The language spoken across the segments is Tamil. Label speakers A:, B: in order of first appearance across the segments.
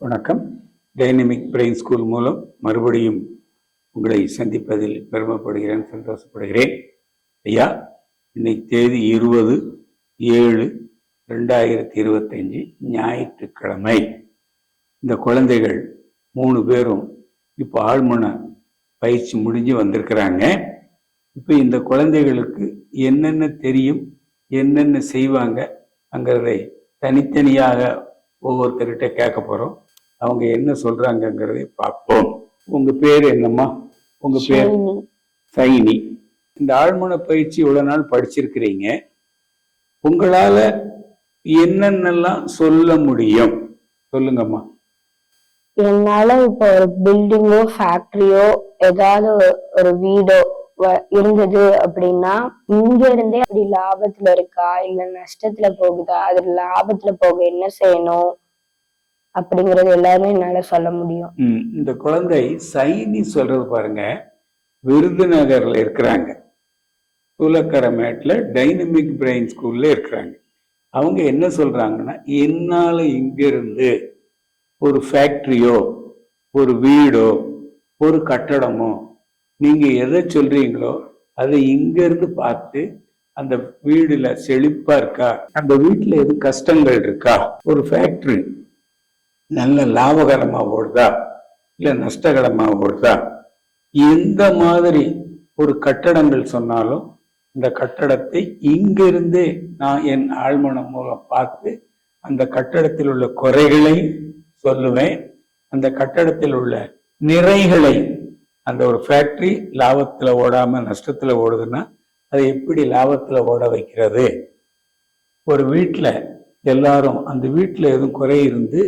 A: வணக்கம். டைனமிக் பிரெயின் ஸ்கூல் மூலம் மறுபடியும் உங்களை சந்திப்பதில் பெருமைப்படுகிறேன் சந்தோஷப்படுகிறேன். ஐயா இன்னைக்கு தேதி இருபது ஏழு ரெண்டாயிரத்தி இருபத்தஞ்சி ஞாயிற்றுக்கிழமை. இந்த குழந்தைகள் மூணு பேரும் இப்போ ஆழ்மன பயிற்சி முடிஞ்சு வந்திருக்கிறாங்க. இப்போ இந்த குழந்தைகளுக்கு என்னென்ன தெரியும் என்னென்ன செய்வாங்க அங்கிறதை தனித்தனியாக ஒவ்வொருத்தர்கிட்ட கேட்க போகிறோம் அவங்க என்ன சொல்றாங்கங்கிறதை பார்ப்போம். உங்க பேர் என்னம்மா? உங்க பேர். சைனி. இந்த ஆழ்மன பயிற்சி இவ்வளவு நாள் படிச்சிருக்கிறீங்க. உங்களால என்னென்னலாம் சொல்ல முடியும்? சொல்லுங்கம்மா.
B: என்னால இப்போ ஒரு பில்டிங்கோ ஃபேக்டரியோ ஏதாவது ஒரு- வீடோ இருந்தது அப்படின்னா இங்க இருந்தே அப்படி லாபத்துல இருக்கா? இல்ல நஷ்டத்துல போகுதா? அது லாபத்துல போக என்ன செய்யணும்? அப்படிங்கறது எல்லாமே என்னால சொல்ல முடியும்.
A: ம், இந்த குழந்தை சைனி சொல்றது பாருங்க விருதுநகர்ல இருக்கிறாங்க. சூலக்கரமேட்டில் டைனமிக் பிரெயின் ஸ்கூல்ல இருக்கிறாங்க. அவங்க என்ன சொல்றாங்கன்னா என்னால இங்கிருந்து ஒரு ஃபேக்டரியோ ஒரு வீடோ ஒரு கட்டடமோ நீங்க எதை சொல்றீங்களோ அதை இங்கிருந்து பார்த்து அந்த வீடுல செழிப்பா இருக்கா? அந்த வீட்டுல எது கஷ்டங்கள் இருக்கா? ஒரு ஃபேக்டரி. நல்ல லாபகரமாக ஓடுதா இல்லை நஷ்டகரமாக ஓடுதா எந்த மாதிரி ஒரு கட்டடங்கள் சொன்னாலும் இந்த கட்டடத்தை இங்கிருந்தே நான் என் ஆழ்மனம் மூலம் பார்த்து அந்த கட்டடத்தில் உள்ள குறைகளை சொல்லுவேன். அந்த கட்டடத்தில் உள்ள நிறைகளை அந்த ஒரு ஃபேக்டரி லாபத்தில் ஓடாம நஷ்டத்தில் ஓடுதுன்னா அதை எப்படி லாபத்தில் ஓட வைக்கிறது? ஒரு வீட்டில் எல்லாரும் அந்த வீட்டில் எதுவும் குறை இருந்து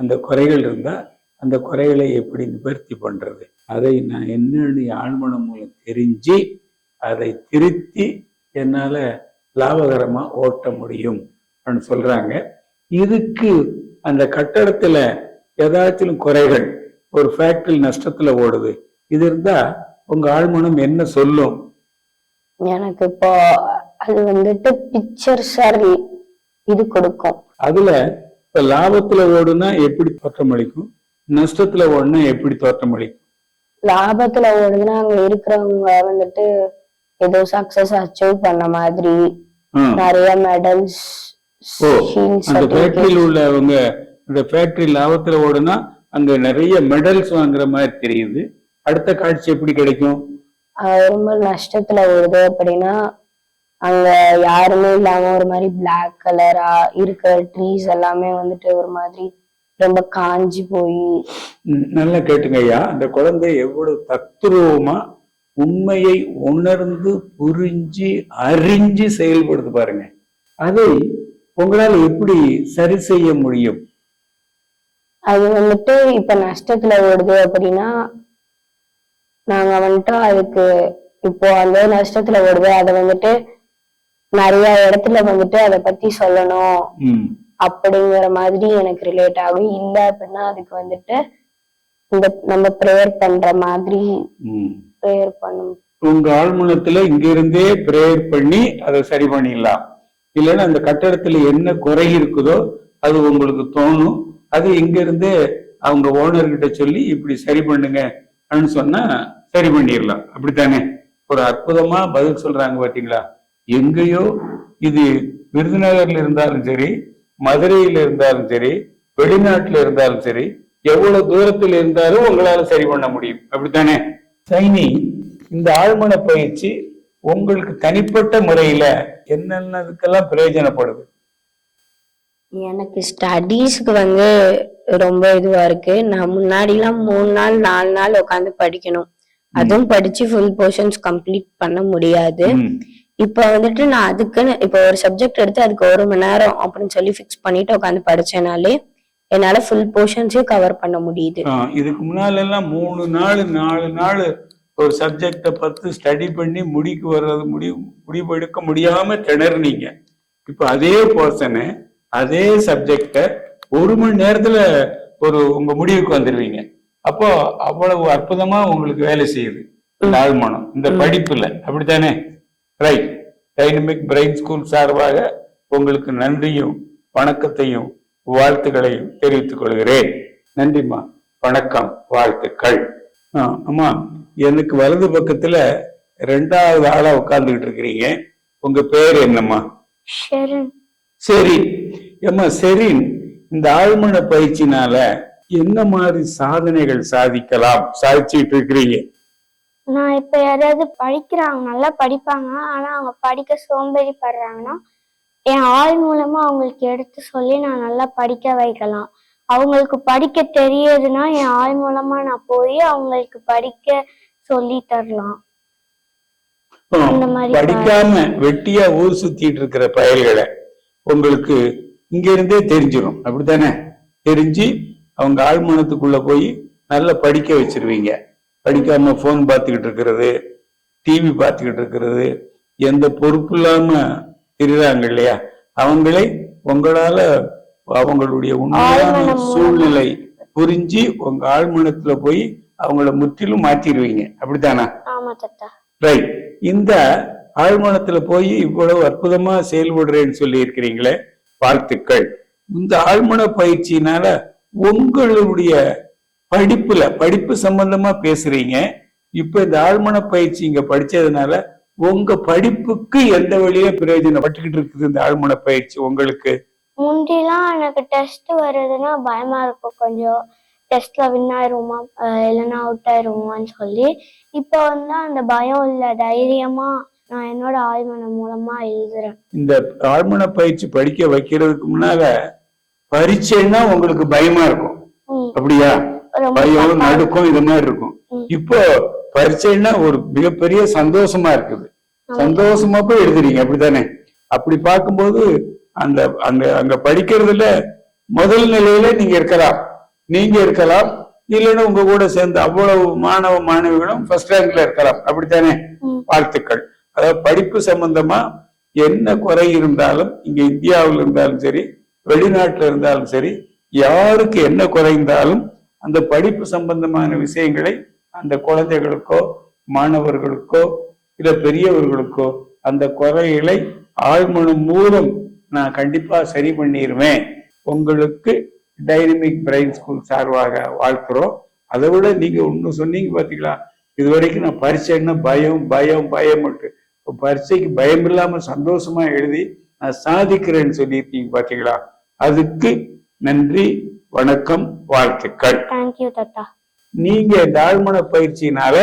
A: அந்த குறைகள் இருந்தால் அந்த குறைகளை எப்படி நிவர்த்தி பண்றது? அதை நான் என்னன்னு ஆழ்மனம் மூலம் தெரிஞ்சு அதை திருத்தி என்னால் லாபகரமாக ஓட்ட முடியும் அப்படின்னு சொல்றாங்க. இதுக்கு அந்த கட்டடத்துல ஏதாச்சும் குறைகள் ஒரு ஃபேக்டரி நஷ்டத்துல ஓடுது இது இருந்தா உங்க ஆழ்மனம் என்ன சொல்லும்?
B: எனக்கு இப்போ அது வந்துட்டு பிக்சர்ஸ் இது கொடுக்கும்.
A: அதுல இப்ப லாபத்துல ஓடுனா எப்படி தோற்றமளிக்கும் நஷ்டத்துல ஓடுனா எப்படி தோற்றமளிக்கும்
B: லாபத்துல ஓடுதுன்னா அங்க இருக்கிறவங்க வந்துட்டு ஏதோ சக்சஸ் அச்சீவ் பண்ண மாதிரி. நிறைய மெடல்ஸ்
A: அந்த ஃபேக்டரியில் உள்ளவங்க அந்த ஃபேக்டரி லாபத்துல ஓடுனா அங்க நிறைய மெடல்ஸ் வாங்குற மாதிரி தெரியுது. அடுத்த காட்சி எப்படி கிடைக்கும்?
B: ரொம்ப நஷ்டத்துல ஓடுது அப்படின்னா அங்க யாருமே இல்லாம ஒரு மாதிரி பிளாக் கலரா இருக்கிற ட்ரீஸ் எல்லாமே வந்துட்டு ஒரு மாதிரி ரொம்ப காஞ்சி போய்.
A: நல்லா கேட்டுங்க ஐயா. அந்த குழந்தை எவ்வளவு தத்துரூபமா உண்மையை உணர்ந்து புரிஞ்சு அறிஞ்சு செயல்படுது பாருங்க. அதை உங்களால எப்படி சரி செய்ய முடியும்?
B: அது வந்துட்டு இப்ப நஷ்டத்துல ஓடுது அப்படின்னா நாங்க வந்துட்டு அதுக்கு இப்போ அந்த நஷ்டத்துல ஓடுது அதை வந்துட்டு நிறைய இடத்துல வந்துட்டு அதை பத்தி சொல்லணும் அப்படிங்கிற மாதிரி எனக்கு ரிலேட் ஆகும். இல்ல அப்படின்னா அதுக்கு வந்துட்டு இந்த நம்ம ப்ரேயர் பண்ற மாதிரி. ப்ரேயர் பண்ணும்.
A: உங்க ஆழ்மனத்துல இங்க இருந்தே பிரேயர் பண்ணி அதை சரி பண்ணிடலாம். இல்லைன்னா அந்த கட்டடத்துல என்ன குறை இருக்குதோ அது உங்களுக்கு தோணும். அது இங்க இருந்தே அவங்க ஓனர்கிட்ட சொல்லி இப்படி சரி பண்ணுங்க அப்படின்னு சொன்னா சரி பண்ணிடலாம். அப்படித்தானே? ஒரு அற்புதமா பதில் சொல்றாங்க பாத்தீங்களா? எங்கேயோ இது விருதுநகர்ல இருந்தாலும் சரி மதுரையில இருந்தாலும் சரி வெளிநாட்டுல இருந்தாலும் சரி எவ்வளவு தூரத்தில் இருந்தாலும் உங்களால சரி பண்ண முடியும். அப்படித்தானே? சைனி இந்த ஆழ்மன பயிற்சி உங்களுக்கு தனிப்பட்ட முறையில என்னென்னதுக்கெல்லாம் பிரயோஜனப்படுது?
B: எனக்கு ஸ்டடீஸ்க்கு வந்து ரொம்ப இதுவா இருக்கு. நான் முன்னாடி எல்லாம் மூணு நாள் நாலு நாள் உட்காந்து படிக்கணும். அதுவும் படிச்சு ஃபுல் போர்ஷன்ஸ் கம்ப்ளீட் பண்ண முடியாது. இப்ப வந்துட்டு நான் அதுக்குன்னு இப்ப ஒரு சப்ஜெக்ட் எடுத்து அதுக்கு ஒரு மணி நேரம் அப்படின்னு சொல்லி ஃபிக்ஸ் பண்ணிட்டு உட்காந்து படிச்சேனாலே என்னால ஃபுல் போர்ஷன்ஸையும் கவர் பண்ண முடியுது.
A: இதுக்கு முன்னால எல்லாம் மூணு நாள் நாலு நாள் ஒரு சப்ஜெக்ட பத்து ஸ்டடி பண்ணி முடிக்கு வர்றது முடி முடிவு எடுக்க முடியாம திணறுனீங்க. இப்ப அதே போர்ஷனை அதே சப்ஜெக்ட ஒரு மணி நேரத்துல ஒரு உங்க முடிவுக்கு வந்துருவீங்க. அப்போ அவ்வளவு அற்புதமா உங்களுக்கு வேலை செய்யுது. இந்த ஆழ்மனம் இந்த படிப்புல. அப்படித்தானே? ரைட் டைனமிக் பிரெயின் ஸ்கூல் சார்பாக உங்களுக்கு நன்றியும் வணக்கத்தையும் வாழ்த்துக்களையும் தெரிவித்துக் கொள்கிறேன். நன்றிம்மா. வணக்கம். வாழ்த்துக்கள். அம்மா எனக்கு வலது பக்கத்துல ரெண்டாவது ஆளா உட்கார்ந்துகிட்டு இருக்கிறீங்க. உங்க பேர் என்னம்மா? சரி ஏம்மா செரின் இந்த ஆழ்மன பயிற்சினால என்ன மாதிரி சாதனைகள் சாதிக்கலாம்? சாதிச்சுட்டு இருக்கிறீங்க.
B: நான் இப்ப யாராவது படிக்கிறாங்க நல்லா படிப்பாங்க ஆனா அவங்க படிக்க சோம்பேறி படுறாங்கன்னா என் ஆள் மூலமா அவங்களுக்கு எடுத்து சொல்லி நான் நல்லா படிக்க வைக்கலாம். அவங்களுக்கு படிக்க தெரியுதுன்னா என் ஆள் மூலமா நான் போய் அவங்களுக்கு படிக்க சொல்லி தரலாம்.
A: படிக்காம வெட்டியா ஊர் சுத்திட்டு இருக்கிற பயல்களை உங்களுக்கு இங்க இருந்தே தெரிஞ்சிடும் அப்படித்தானே? தெரிஞ்சு அவங்க ஆழ்மனத்துக்குள்ள போய் நல்லா படிக்க வச்சிருவீங்க. படிக்காம போன் பார்த்துக்கிட்டு இருக்கிறது டிவி பார்த்துக்கிட்டு இருக்கிறது எந்த பொறுப்பு இல்லாம இருக்கிறாங்க இல்லையா? அவங்களை உங்களால அவங்களுடைய உண்மையான. சூழ்நிலை புரிஞ்சு உங்க ஆழ்மனத்துல போய் அவங்கள முற்றிலும் மாத்திடுவீங்க. அப்படித்தானா? ரைட் இந்த ஆழ்மனத்துல போய் இவ்வளவு அற்புதமா செயல்படுறேன்னு சொல்லி இருக்கிறீங்களே வாழ்த்துக்கள். இந்த ஆழ்மன பயிற்சியினால உங்களுடைய படிப்புல படிப்பு சம்பந்தமா பேசுறீங்க. இப்ப இந்த ஆழ்மன பயிற்சி இங்க படிச்சதுனால உங்க படிப்புக்கு எந்த வழியில பிரயோஜனப்பட்டுக்கிட்டு இருக்குது இந்த ஆழ்மன பயிற்சி உங்களுக்கு?
B: முந்திலாம் எனக்கு டெஸ்ட் வருதுன்னா பயமா இருக்கும். கொஞ்சம் டெஸ்ட்ல வின் ஆயிருவோமா இல்லைன்னா அவுட் ஆயிருவோமான்னு சொல்லி. இப்போ வந்து அந்த பயம் இல்ல. தைரியமா நான் என்னோட ஆழ்மனம் மூலமா எழுதுறேன்.
A: இந்த ஆழ்மன பயிற்சி படிக்க வைக்கிறதுக்கு முன்னால பரீட்சைன்னா உங்களுக்கு பயமா இருக்கும். அப்படியா? பயம் நடுக்கம் இது மாதிரி இருக்கும். இப்போ பரீட்சைன்னா ஒரு மிகப்பெரிய சந்தோஷமா இருக்குது. சந்தோஷமா போய் எழுதுறீங்க அப்படித்தானே? அப்படி பார்க்கும்போது அந்த அந்த அங்க படிக்கிறதுல முதல் நிலையில நீங்க இருக்கலாம். நீங்க இருக்கலாம். இல்லைன்னா உங்க கூட சேர்ந்து அவ்வளவு மாணவ மாணவிகளும் ஃபர்ஸ்ட் ரேங்க்ல இருக்கலாம். அப்படித்தானே. வாழ்த்துக்கள். அதாவது படிப்பு சம்பந்தமா என்ன குறை இருந்தாலும் இங்க இந்தியாவில் இருந்தாலும் சரி வெளிநாட்டுல இருந்தாலும் சரி யாருக்கு என்ன குறைந்தாலும் அந்த படிப்பு சம்பந்தமான விஷயங்களை அந்த குழந்தைகளுக்கோ மாணவர்களுக்கோ இல்ல பெரியவர்களுக்கோ அந்த குறைகளை ஆழ்மனு மூலம் நான் கண்டிப்பா சரி பண்ணிடுவேன் உங்களுக்கு டைனமிக் பிரெயின் ஸ்கூல் சார்பாக வாழ்த்துறோம். அதை விட நீங்க ஒன்று சொன்னீங்க பாத்தீங்களா? இது வரைக்கும் நான் பரீட்சைன்னா பயம் பயம் பயம் இப்போ பரீட்சைக்கு பயம் இல்லாம சந்தோஷமா எழுதி நான் சாதிக்கிறேன்னு சொல்லியிருக்கீங்க பாத்தீங்களா? அதுக்கு நன்றி. வணக்கம் வாழ்த்துக்கள்.
B: தேங்க்யூ தாத்தா.
A: நீங்க இந்த ஆழ்மன பயிற்சியினால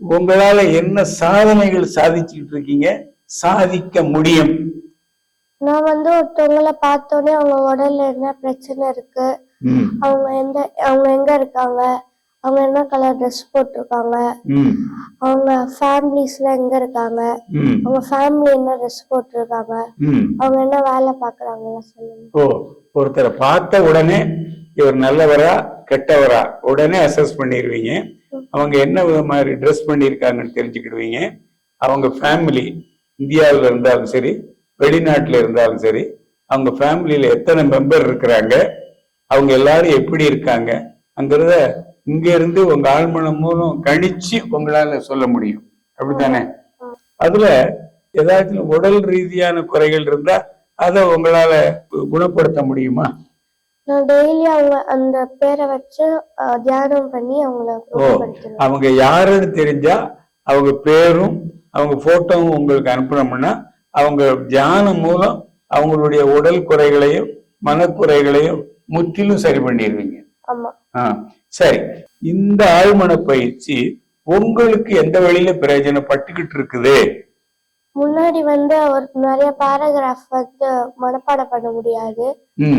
A: உங்களால என்ன சாதனைகள் சாதிச்சுட்டு இருக்கீங்க? சாதிக்க முடியும்.
B: நான் வந்து ஒருத்தவங்கள பார்த்தோன்னே அவங்க உடல்ல என்ன பிரச்சனை இருக்கு? அவங்க எந்த அவங்க எங்க இருக்காங்க? அவங்க என்ன கலர் ட்ரெஸ் போட்டிருக்காங்க? அவங்க ஃபேமிலிஸ்ல எங்க இருக்காங்க? அவங்க ஃபேமிலி என்ன ட்ரெஸ் போட்டிருக்காங்க. அவங்க என்ன வேலை பாக்குறாங்கன்னு சொல்லுங்க.
A: ஓ ஒருத்தரை பார்த்த உடனே இவர் நல்லவரா கெட்டவரா? உடனே அசஸ் பண்ணிடுவீங்க அவங்க என்ன மாதிரி ட்ரெஸ் பண்ணியிருக்காங்கன்னு தெரிஞ்சுக்கிடுவீங்க. அவங்க ஃபேமிலி இந்தியாவில் இருந்தாலும் சரி வெளிநாட்டுல இருந்தாலும் சரி அவங்க ஃபேமிலியில எத்தனை மெம்பர் இருக்கிறாங்க? அவங்க எல்லாரும் எப்படி இருக்காங்க? அங்கிறத இங்க இருந்து உங்க ஆழ்மனம் மூலம் கணிச்சு உங்களால சொல்ல முடியும். அப்படித்தானே? அதுல ஏதாச்சும் உடல் ரீதியான குறைகள் இருந்தா அதை உங்களால குணப்படுத்த முடியுமா?
B: நான் டெய்லி அவங்க அந்த பேரை வச்சு தியானம் பண்ணி அவங்கள
A: அவங்க யாருன்னு தெரிஞ்சா அவங்க பேரும் அவங்க போட்டோவும் உங்களுக்கு அனுப்புனோம்னா அவங்க தியானம் மூலம் அவங்களுடைய உடல் குறைகளையும் மனக்குறைகளையும் முற்றிலும் சரி பண்ணிடுவீங்க. சரி. இந்த ஆழ்மன பயிற்சி உங்களுக்கு எந்த வழியில பிரயோஜனப்பட்டுக்கிட்டு இருக்குது?
B: முன்னாடி வந்து ஒரு நிறைய பேராகிராஃப் வந்து மனப்பாடம் பண்ண முடியாது.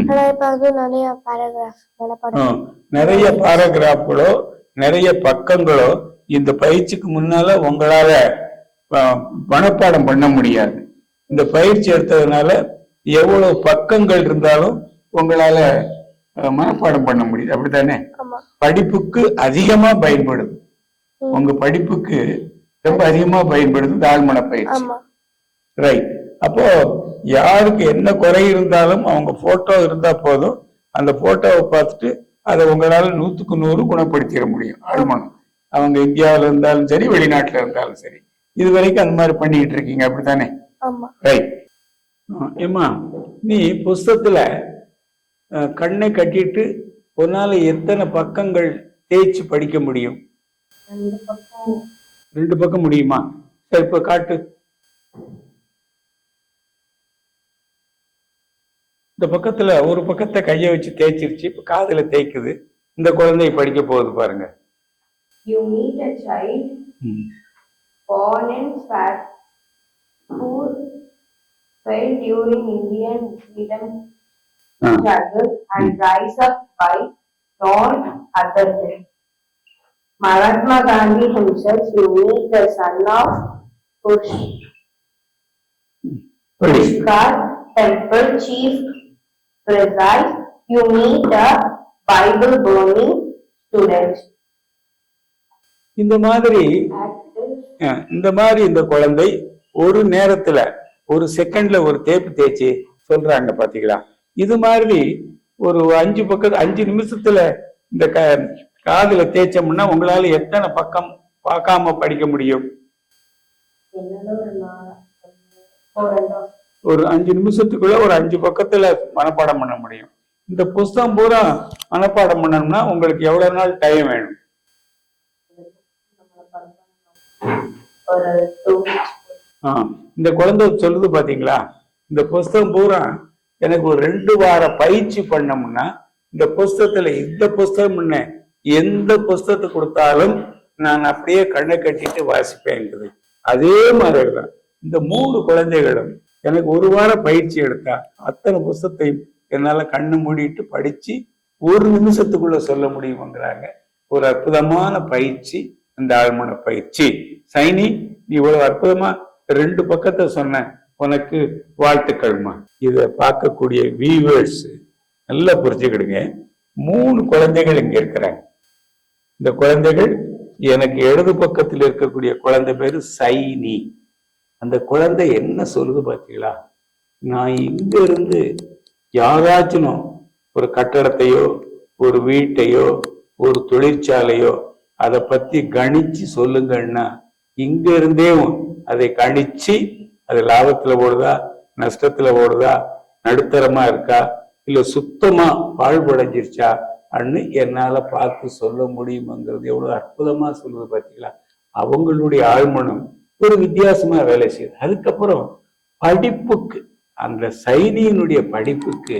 B: ஆனா இப்ப வந்து நிறைய பேராகிராஃப் மனப்பாடம்
A: நிறைய பாராகிராஃப்களோ நிறைய பக்கங்களோ இந்த பயிற்சிக்கு முன்னால உங்களால மனப்பாடம் பண்ண முடியாது. இந்த பயிற்சி எடுத்ததுனால எவ்வளவு பக்கங்கள் இருந்தாலும் உங்களால மனப்பாடம் பண்ண முடியுது. அப்படித்தானே? படிப்புக்கு அதிகமா பயன்படுது. உங்க படிப்புக்கு ரொம்ப அதிகமா பயன்படுது இந்த ஆழ்மன பயிற்சி ரைட் அப்போ யாருக்கு என்ன குறை இருந்தாலும் அவங்க போட்டோ இருந்தா போதும். அந்த போட்டோவை பார்த்துட்டு அதை உங்களால நூத்துக்கு நூறு குணப்படுத்திட முடியும். ஆழ்மனம் அவங்க இந்தியாவில் இருந்தாலும் சரி வெளிநாட்டுல இருந்தாலும் சரி. இது வரைக்கும் அந்த மாதிரி பண்ணிக்கிட்டு இருக்கீங்க. அப்படித்தானே? ரைட் ஏமா நீ புஸ்தகத்துல அஹ், கண்ணை கட்டிட்டு உன்னால எத்தனை பக்கங்கள் தேய்ச்சி படிக்க முடியும்?
B: ரெண்டு பக்கம்.
A: முடியுமா? சரி இப்ப காட்டு. இந்த பக்கத்துல ஒரு பக்கத்தை கைய வச்சு தேய்ச்சிருச்சு இப்ப காதுல தேய்க்குது. இந்த குழந்தை படிக்க போகுது பாருங்க.
B: You meet a child
A: ம்.
B: born in fat who fell during Indian freedom. Struggle and rise up by dawn other day. Mahatma Gandhi himself, you meet the son of Push,
A: படி
B: Pushkar temple chief preside, you meet a Bible burning student.
A: இந்த மாதிரி இந்த மாதிரி இந்த குழந்தை ஒரு நேரத்துல ஒரு செகண்ட்ல ஒரு தேப்பு தேய்ச்சி சொல்றாங்க பாத்தீங்களா இது மாதிரி ஒரு அஞ்சு பக்கம் அஞ்சு நிமிஷத்துல இந்த க காதுல தேய்ச்சோம்னா உங்களால எத்தனை பக்கம் பார்க்காம படிக்க முடியும்?
B: ஒரு
A: அஞ்சு நிமிஷத்துக்குள்ள ஒரு அஞ்சு பக்கத்துல மனப்பாடம் பண்ண முடியும். இந்த புஸ்தகம் பூரா மனப்பாடம் பண்ணணும்னா உங்களுக்கு எவ்வளவு நாள் டைம் வேணும்? ஆ, இந்த குழந்தை சொல்லுது பாத்தீங்களா? இந்த புஸ்தகம் பூரா எனக்கு ஒரு ரெண்டு வார பயிற்சி பண்ணோம்னா இந்த புஸ்தகத்துல இந்த புஸ்தகம் என்ன எந்த புஸ்தகத்தை கொடுத்தாலும் நான் அப்படியே கண்ணை கட்டிட்டு வாசிப்பேங்குது அதே மாதிரி தான் இந்த மூணு குழந்தைகளும் எனக்கு ஒரு வார பயிற்சி எடுத்தா அத்தனை புஸ்தகத்தையும் என்னால கண்ணு மூடிட்டு படிச்சு ஒரு நிமிஷத்துக்குள்ள சொல்ல முடியுங்கிறாங்க ஒரு அற்புதமான பயிற்சி இந்த ஆழ்மன பயிற்சி. சைனி நீ இவ்வளவு அற்புதமா ரெண்டு பக்கத்தை சொன்ன. உனக்கு வாழ்த்துக்கள்மா. இத பார்க்கக்கூடிய வியூவர்ஸ் நல்லா புரிஞ்சுக்கிடுங்க. மூணு குழந்தைகள் இங்க இருக்கிறாங்க. இந்த குழந்தைகள் எனக்கு இடது பக்கத்தில் இருக்கக்கூடிய குழந்தை பேரு சைனி. அந்த குழந்தை என்ன சொல்லுது பாத்தீங்களா நான் இங்க இருந்து யாராச்சும் ஒரு கட்டடத்தையோ ஒரு வீட்டையோ ஒரு தொழிற்சாலையோ அதை பத்தி கணிச்சு சொல்லுங்கன்னா இங்க இருந்தே அதை கணிச்சு அது லாபத்துல ஓடுதா நஷ்டத்துல ஓடுதா நடுத்தரமா இருக்கா? இல்ல சுத்தமா பாழ்படைஞ்சிருச்சா அப்படின்னு என்னால பார்த்து சொல்ல முடியுமாங்கிறது எவ்வளவு அற்புதமா சொல்லுது பாத்தீங்களா? அவங்களுடைய ஆழ்மனம் ஒரு வித்தியாசமா வேலை செய்யுது. அதுக்கப்புறம் படிப்புக்கு அந்த சைனியினுடைய படிப்புக்கு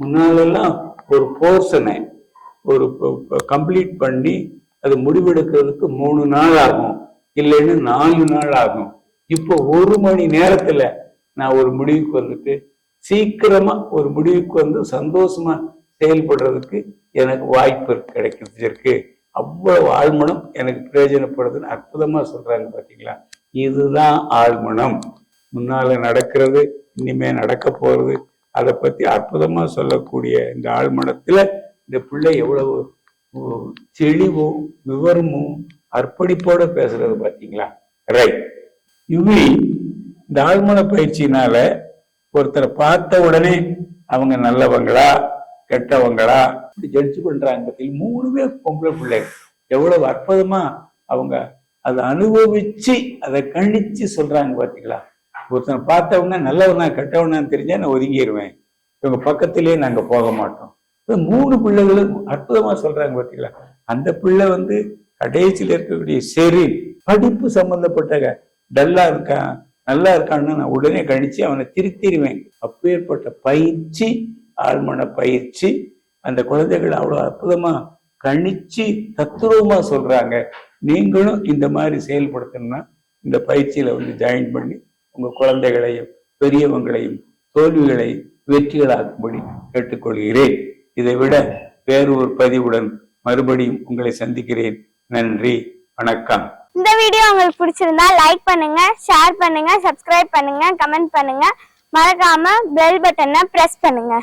A: முன்னாலெல்லாம் ஒரு போர்ஷனை ஒரு கம்ப்ளீட் பண்ணி அது முடிவெடுக்கிறதுக்கு மூணு நாள் ஆகும். இல்லைன்னு நாலு நாள் ஆகும். இப்போ ஒரு மணி நேரத்துல நான் ஒரு முடிவுக்கு வந்துட்டு சீக்கிரமா ஒரு முடிவுக்கு வந்து சந்தோஷமா செயல்படுறதுக்கு எனக்கு வாய்ப்பு கிடைக்கிறது இருக்கு அவ்வளவு ஆழ்மனம் எனக்கு பிரயோஜனப்படுதுன்னு அற்புதமா சொல்றாங்க பாத்தீங்களா? இதுதான் ஆழ்மனம். முன்னால நடக்கிறது இனிமே நடக்க போறது அதை பத்தி அற்புதமா சொல்லக்கூடிய இந்த ஆழ்மனத்துல இந்த பிள்ளை எவ்வளவு தெளிவும் விவரமும் அர்ப்பணிப்போட பேசுறது பாத்தீங்களா? ரைட் யுவி இந்த ஆழ்மன பயிற்சியினால ஒருத்தரை பார்த்த உடனே அவங்க நல்லவங்களா கெட்டவங்களா? இப்படி ஜட்ஜ் பண்றாங்க பார்த்தீங்க மூணுமே பொம்பளை பிள்ளை எவ்வளவு அற்புதமா அவங்க அதை அனுபவிச்சு அதை கணிச்சு சொல்றாங்க பாத்தீங்களா? ஒருத்தனை பார்த்தவொடனே நல்லவனா கெட்டவனான்னு தெரிஞ்சா நான் ஒதுங்கிடுவேன் இவங்க பக்கத்திலேயே நாங்க போக மாட்டோம். மூணு பிள்ளைகளும் அற்புதமா சொல்றாங்க பாத்தீங்களா? அந்த பிள்ளை வந்து கடைசியில் இருக்கக்கூடிய சரி படிப்பு சம்பந்தப்பட்ட டல்லா இருக்கான் நல்லா இருக்கான்னு நான் உடனே கணிச்சு அவனை திருத்திடுவேன். அப்பேற்பட்ட பயிற்சி ஆழ்மன பயிற்சி அந்த குழந்தைகள் அவ்வளோ அற்புதமா கணிச்சு தத்துவமா சொல்றாங்க. நீங்களும் இந்த மாதிரி செயல்படுத்தணும்னா இந்த பயிற்சியில வந்து ஜாயின் பண்ணி உங்க குழந்தைகளையும் பெரியவங்களையும் தோல்விகளை வெற்றிகளாக்கும்படி கேட்டுக்கொள்கிறேன். இதை விட வேறு ஒரு பதிவுடன் மறுபடியும் உங்களை சந்திக்கிறேன். நன்றி வணக்கம்.
C: இந்த வீடியோ உங்களுக்கு பிடிச்சிருந்தா லைக் பண்ணுங்க ஷேர் பண்ணுங்க சப்ஸ்கிரைப் பண்ணுங்க கமெண்ட் பண்ணுங்க. மறக்காம பெல் பட்டனை பிரஸ் பண்ணுங்க.